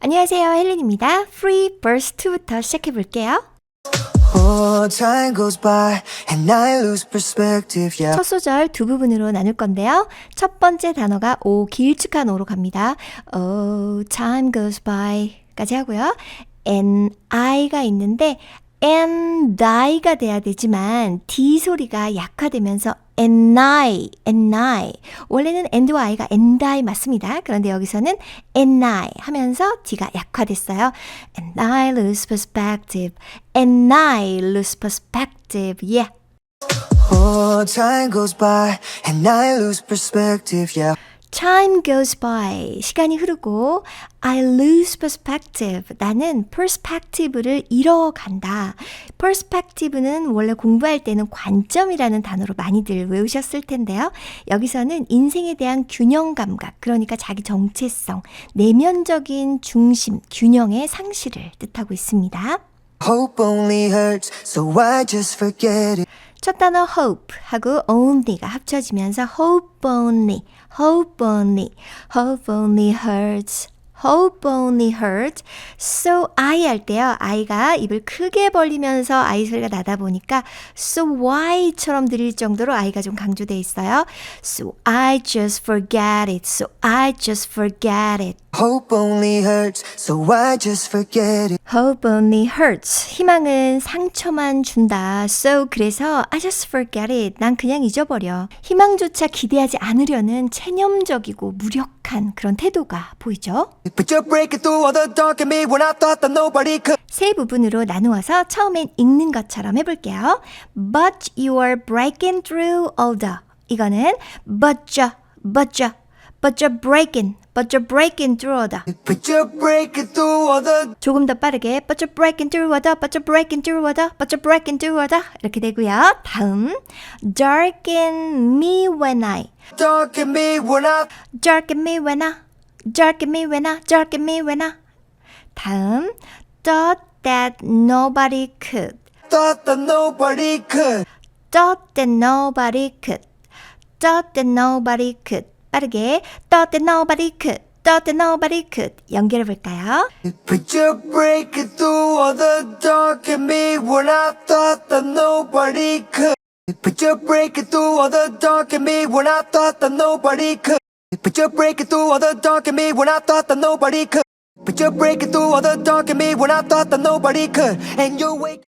안녕하세요. 헬렌입니다. Free Verse 2부터 시작해 볼게요. Oh, time goes by and I lose perspective, yeah. 첫 소절 두 부분으로 나눌 건데요. 첫 번째 단어가 오 길쭉한 오로 갑니다. Oh, time goes by까지 하고요. and I가 있는데 and I가 돼야 되지만 D 소리가 약화되면서 and I, and I. 원래는 and와 I가 and I 맞습니다. 그런데 여기서는 and I 하면서 D가 약화됐어요. And I lose perspective. And I lose perspective. Yeah. Oh, time goes by and I lose perspective, yeah. Time goes by. 시간이 흐르고 I lose perspective. 나는 perspective를 잃어간다. perspective는 원래 공부할 때는 관점이라는 단어로 많이들 외우셨을 텐데요. 여기서는 인생에 대한 균형 감각, 그러니까 자기 정체성, 내면적인 중심, 균형의 상실을 뜻하고 있습니다. Hope only hurts, so I just forget it. 첫 단어 hope 하고 only가 합쳐지면서 hope only, hope only, hope only hurts, hope only hurts. So I 할 때요. I가 입을 크게 벌리면서 I 소리가 나다 보니까 so why처럼 들릴 정도로 I가 좀 강조돼 있어요. So I just forget it. So I just forget it. Hope only hurts, so I just forget it. Hope only hurts. 희망은 상처만 준다. So 그래서 I just forget it. 난 그냥 잊어버려. 희망조차 기대하지 않으려는 체념적이고 무력한 그런 태도가 보이죠? But you're breaking through all the dark in me when I thought that nobody could. 세 부분으로 나누어서 처음엔 읽는 것처럼 해볼게요. But you are breaking through all the. 이거는 but you, but you, but you're breaking, but you're breaking through all the. But you're breaking through all the 조금 더 빠르게 but you're breaking through water, but you're breaking through water, but you're breaking through water 이렇게 되고요. 다음 darken me when I dark in me when I darken me when I darken me when I darken me when I 다음 thought that nobody could thought that nobody could. thought that nobody could thought that nobody could 빠르게 thought that nobody could thought that nobody could 연결해 볼까요? But you're breaking through all the dark in me when I thought that nobody could. But you're breaking through all the dark in me when I thought that nobody could. But you're breaking through all the dark in me when I thought that nobody could. But you're breaking through all the dark in me when I thought that nobody could. And you're waking